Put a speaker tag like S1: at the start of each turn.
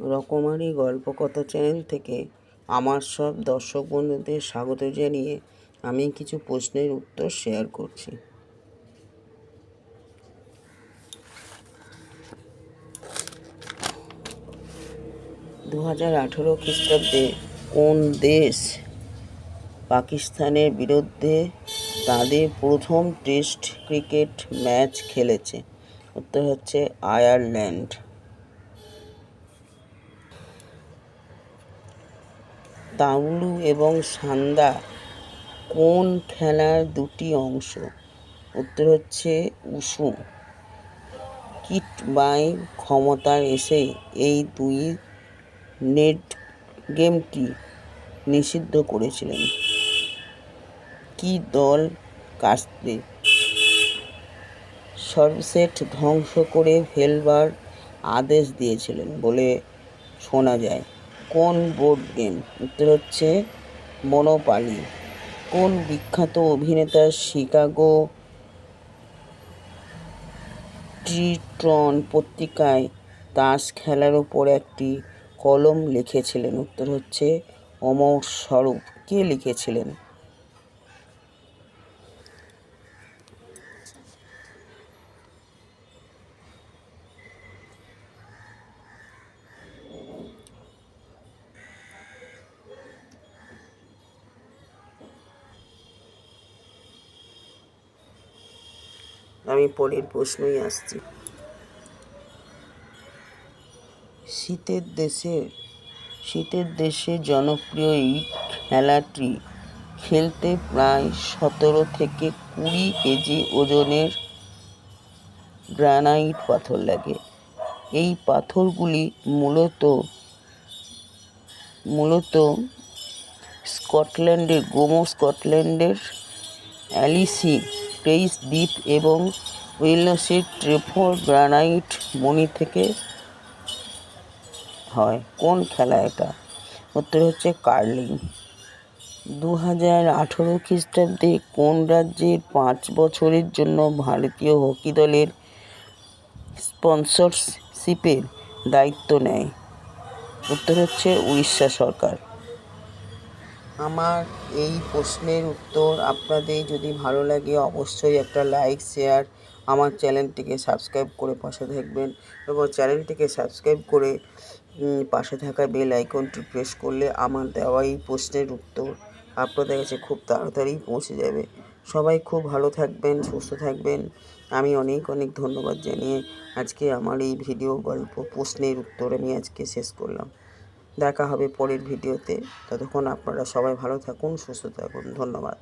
S1: রকমারি গল্পকথা চ্যানেল থেকে আমার সব দর্শক বন্ধুদের স্বাগত জানিয়ে আমি কিছু প্রশ্নের উত্তর শেয়ার করছি। দু হাজার আঠেরো খ্রিস্টাব্দে কোন দেশ পাকিস্তানের বিরুদ্ধে তাদের প্রথম টেস্ট ক্রিকেট ম্যাচ খেলেছে? উত্তর হচ্ছে আয়ারল্যান্ড। তাউলু এবং সান্দা কোন খেলার দুটি অংশ? উত্তর হচ্ছে উসু কিট বাই ক্ষমতায় এসে এই দুই নেট গেমটি নিষিদ্ধ করেছিলেন। কি দল কাস্তে? সর্বশেষ ধ্বংস করে ফেলবার আদেশ দিয়েছিলেন বলে শোনা যায়। কোন বোর্ড গেম? উত্তর হচ্ছে মনোপালি। কোন বিখ্যাত অভিনেতা শিকাগো ট্রিট্রন পত্রিকায় তাস খেলার ওপর একটি কলম লিখেছিলেন? উত্তর হচ্ছে অমর স্বরূপ। কে লিখেছিলেন? আমি পরের প্রশ্নই আসছি। শীতের দেশে শীতের দেশে জনপ্রিয় এই খেলাটি খেলতে প্রায় সতেরো থেকে কুড়ি কেজি ওজনের গ্রানাইট পাথর লাগে। এই পাথরগুলি মূলত মূলত স্কটল্যান্ডের, গোমো স্কটল্যান্ডের অ্যালিসি প্রেইস দ্বীপ এবং ওয়েলসের ট্রেফোর গ্রানাইট মণি থেকে হয়। কোন খেলা এটা? উত্তর হচ্ছে কার্লিং। দু হাজার আঠেরো খ্রিস্টাব্দে কোন রাজ্যের পাঁচ বছরের জন্য ভারতীয় হকি দলের স্পন্সরশিপের দায়িত্ব নেয়? উত্তর হচ্ছে উড়িষ্যা সরকার। আমার এই প্রশ্নের উত্তর আপনাদের যদি ভালো লাগে, অবশ্যই একটা লাইক শেয়ার আমার চ্যানেলটিকে সাবস্ক্রাইব করে পাশে থাকবেন এবং চ্যানেলটিকে সাবস্ক্রাইব করে পাশে থাকা বেল আইকনটি প্রেস করলে আমার দেওয়া এই প্রশ্নের উত্তর আপনাদের কাছে খুব তাড়াতাড়ি পৌঁছে যাবে। সবাই খুব ভালো থাকবেন, সুস্থ থাকবেন। আমি অনেক অনেক ধন্যবাদ জানিয়ে আজকে আমার এই ভিডিও গল্প প্রশ্নের উত্তর আমি আজকে শেষ করলাম। দেখা হবে পরের ভিডিওতে। ততক্ষণ আপনারা সবাই ভালো থাকুন সুস্থ থাকুন। ধন্যবাদ।